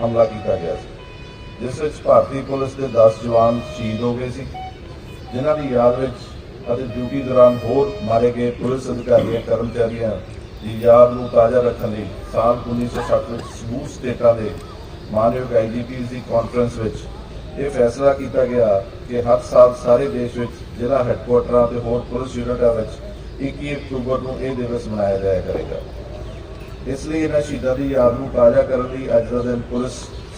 ਹਮਲਾ ਕੀਤਾ ਗਿਆ ਸੀ, ਜਿਸ ਵਿੱਚ ਭਾਰਤੀ ਪੁਲਿਸ ਦੇ 10 ਜਵਾਨ ਸ਼ਹੀਦ ਹੋ ਗਏ ਸੀ, ਜਿਨ੍ਹਾਂ ਦੀ ਯਾਦ ਵਿੱਚ ਅਤੇ ਡਿਊਟੀ ਦੌਰਾਨ ਹੋਰ ਮਾਰੇ ਗਏ ਪੁਲਿਸ ਅਧਿਕਾਰੀਆਂ, ਕਰਮਚਾਰੀਆਂ ਦੀ ਯਾਦ ਨੂੰ ਤਾਜ਼ਾ ਰੱਖਣ ਲਈ ਸਾਲ 1960 ਵਿੱਚ ਸਮੂਹ ਸਟੇਟਾਂ ਦੇ ਮਾਨਯੋਗ ਆਈਜੀਪੀਜ਼ ਦੀ ਕਾਨਫਰੰਸ ਵਿੱਚ ਇਹ ਫੈਸਲਾ ਕੀਤਾ ਗਿਆ ਕਿ ਹਰ ਸਾਲ ਸਾਰੇ ਦੇਸ਼ ਵਿੱਚ ਜ਼ਿਲ੍ਹਾ ਹੈੱਡਕੁਆਟਰਾਂ ਤੇ ਹੋਰ ਪੁਲਿਸ ਯੂਨਿਟਾਂ ਵਿੱਚ 21 ਅਕਤੂਬਰ ਨੂੰ ਇਹ ਦਿਵਸ ਮਨਾਇਆ ਜਾਇਆ ਕਰੇਗਾ। ਇਸ ਲਈ ਇਹਨਾਂ ਸ਼ਹੀਦਾਂ ਦੀ ਯਾਦ ਨੂੰ ਤਾਜ਼ਾ ਕਰਨ ਲਈ ਅੱਜ ਦਾ ਦਿਨ ਪੁਲਿਸ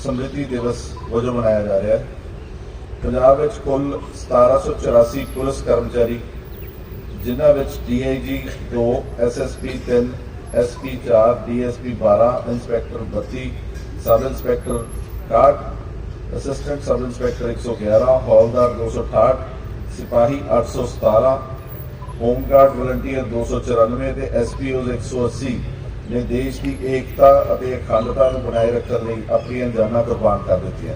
ਸਮ੍ਰਿਤੀ ਦਿਵਸ ਵਜੋਂ ਮਨਾਇਆ ਜਾ ਰਿਹਾ ਹੈ। ਪੰਜਾਬ ਵਿੱਚ ਕੁੱਲ 1784 ਪੁਲਿਸ ਕਰਮਚਾਰੀ, ਜਿਨ੍ਹਾਂ ਵਿੱਚ DIG 2 SSP 3 SP 4 DSP 12 inspector 32 sub inspector 61 assistant sub inspector 111 ਹੌਲਦਾਰ 268 ਸਿਪਾਹੀ 817 ਹੋਮਗਾਰਡ ਵਲੰਟੀਅਰ 294 ਤੇ ਐਸਪੀਓਜ਼ 180 ਨੇ ਦੇਸ਼ ਦੀ ਏਕਤਾ ਅਤੇ ਅਖੰਡਤਾ ਨੂੰ ਬਣਾਏ ਰੱਖਣ ਲਈ ਆਪਣੀਆਂ ਜਾਨਾਂ ਕੁਰਬਾਨ ਕਰ ਦਿੱਤੀਆਂ।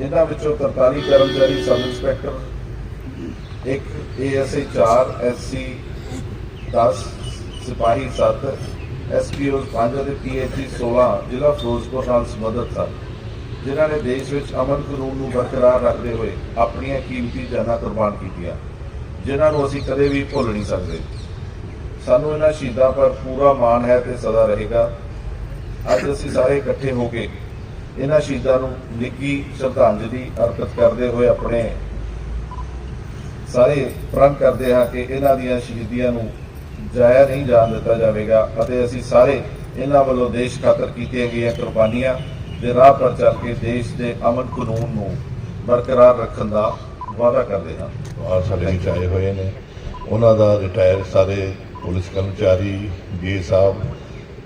ਇਹਨਾਂ ਵਿੱਚੋਂ 43 ਕਰਮਚਾਰੀ ਸਬ ਇੰਸਪੈਕਟਰ, ਇੱਕ A S A 4 S C 10 ਸਿਪਾਹੀ 7 ਐਸਪੀਓਜ਼ 5 ਅਤੇ ਪੀਐਚਈ 16 ਜ਼ਿਲ੍ਹਾ ਫਿਰੋਜ਼ਪੁਰ ਨਾਲ ਸੰਬੰਧਿਤ ਸਨ, ਜਿਨ੍ਹਾਂ ਨੇ ਦੇਸ਼ ਵਿੱਚ ਅਮਨ ਕਾਨੂੰਨ ਨੂੰ ਬਰਕਰਾਰ ਰੱਖਦੇ ਹੋਏ ਆਪਣੀਆਂ ਕੀਮਤੀ ਜਾਨਾਂ ਕੁਰਬਾਨ ਕੀਤੀਆਂ, ਜਿਨ੍ਹਾਂ ਨੂੰ ਅਸੀਂ ਕਦੇ ਵੀ ਭੁੱਲ ਨਹੀਂ ਸਕਦੇ। ਸਾਨੂੰ ਇਹਨਾਂ ਸ਼ਹੀਦਾਂ ਪਰ ਪੂਰਾ ਮਾਣ ਹੈ ਤੇ ਸਦਾ ਰਹੇਗਾ। ਅੱਜ ਅਸੀਂ ਸਾਰੇ ਇਕੱਠੇ ਹੋ ਕੇ ਇਹਨਾਂ ਸ਼ਹੀਦਾਂ ਨੂੰ ਨਿੱਘੀ ਸ਼ਰਧਾਂਜਲੀ ਅਰਪਿਤ ਕਰਦੇ ਹੋਏ ਆਪਣੇ ਸਾਰੇ ਪ੍ਰਣ ਕਰਦੇ ਹਾਂ ਕਿ ਇਹਨਾਂ ਦੀਆਂ ਸ਼ਹੀਦੀਆਂ ਨੂੰ ਜਾਇਆ ਨਹੀਂ ਜਾਣ ਦਿੱਤਾ ਜਾਵੇਗਾ ਅਤੇ ਅਸੀਂ ਸਾਰੇ ਇਹਨਾਂ ਵੱਲੋਂ ਦੇਸ਼ ਖਾਤਰ ਕੀਤੀਆਂ ਗਈਆਂ ਕੁਰਬਾਨੀਆਂ ਦੇ ਰਾਹ ਪਰ ਚੱਲ ਕੇ ਦੇਸ਼ ਦੇ ਅਮਨ ਕਾਨੂੰਨ ਨੂੰ ਬਰਕਰਾਰ ਰੱਖਣ ਦਾ ਵਾਅਦਾ ਕਰਦੇ ਹਾਂ। ਔਰ ਸਾਡੇ ਵਿੱਚ ਆਏ ਹੋਏ ਨੇ। ਉਹਨਾਂ ਦਾ ਰਿਟਾਇਰ ਸਾਰੇ ਪੁਲਿਸ ਕਰਮਚਾਰੀ ਜੀ ਸਾਹਿਬ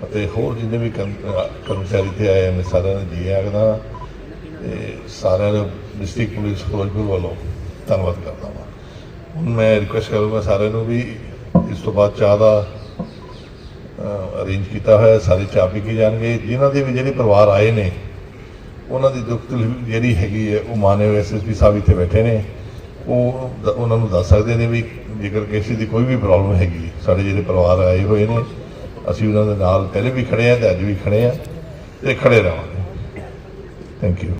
ਅਤੇ ਹੋਰ ਜਿੰਨੇ ਵੀ ਕਰਮਚਾਰੀ ਤੇ ਆਏ ਨੇ ਸਾਰਿਆਂ ਨੂੰ ਜੀ ਆਖਦਾ ਤੇ ਸਾਰਿਆਂ ਨੂੰ ਡਿਸਟ੍ਰਿਕਟ ਪੁਲਿਸ ਫਿਰੋਜ਼ਪੁਰ ਵੱਲੋਂ ਧੰਨਵਾਦ ਕਰਦਾ ਹਾਂ ਹੁਣ ਮੈਂ ਰਿਕੁਐਸਟ ਕਰੂੰਗਾ ਸਾਰਿਆਂ ਨੂੰ ਵੀ ਇਸ ਤੋਂ ਬਾਅਦ ਚਾਹ ਦਾ ਅਰੇਂਜ ਕੀਤਾ ਹੋਇਆ ਹੈ, ਸਾਰੇ ਚਾਹ ਪੀ ਕੇ ਜਾਣਗੇ। ਜਿਨ੍ਹਾਂ ਦੇ ਵੀ ਜਿਹੜੇ ਪਰਿਵਾਰ ਆਏ ਨੇ ਉਹਨਾਂ ਦੀ ਦੁੱਖ ਤਕਲੀਫ ਜਿਹੜੀ ਹੈਗੀ ਹੈ ਉਹ ਮਾਨਯੋਗ ਐਸਐਸਪੀ ਸਾਹਿਬ ਇੱਥੇ ਬੈਠੇ ਨੇ। ਉਹ ਉਹਨਾਂ ਨੂੰ ਦੱਸ ਸਕਦੇ ਨੇ ਵੀ ਜੇਕਰ ਕਿਸੇ ਦੀ ਕੋਈ ਵੀ ਪ੍ਰੋਬਲਮ ਹੈਗੀ, ਸਾਡੇ ਜਿਹੜੇ ਪਰਿਵਾਰ ਆਏ ਹੋਏ ਨੇ, ਅਸੀਂ ਉਹਨਾਂ ਦੇ ਨਾਲ ਪਹਿਲੇ ਵੀ ਖੜੇ ਆ ਤੇ ਅੱਜ ਵੀ ਖੜੇ ਆ ਤੇ ਖੜੇ ਰਹਾਂਗੇ। Thank you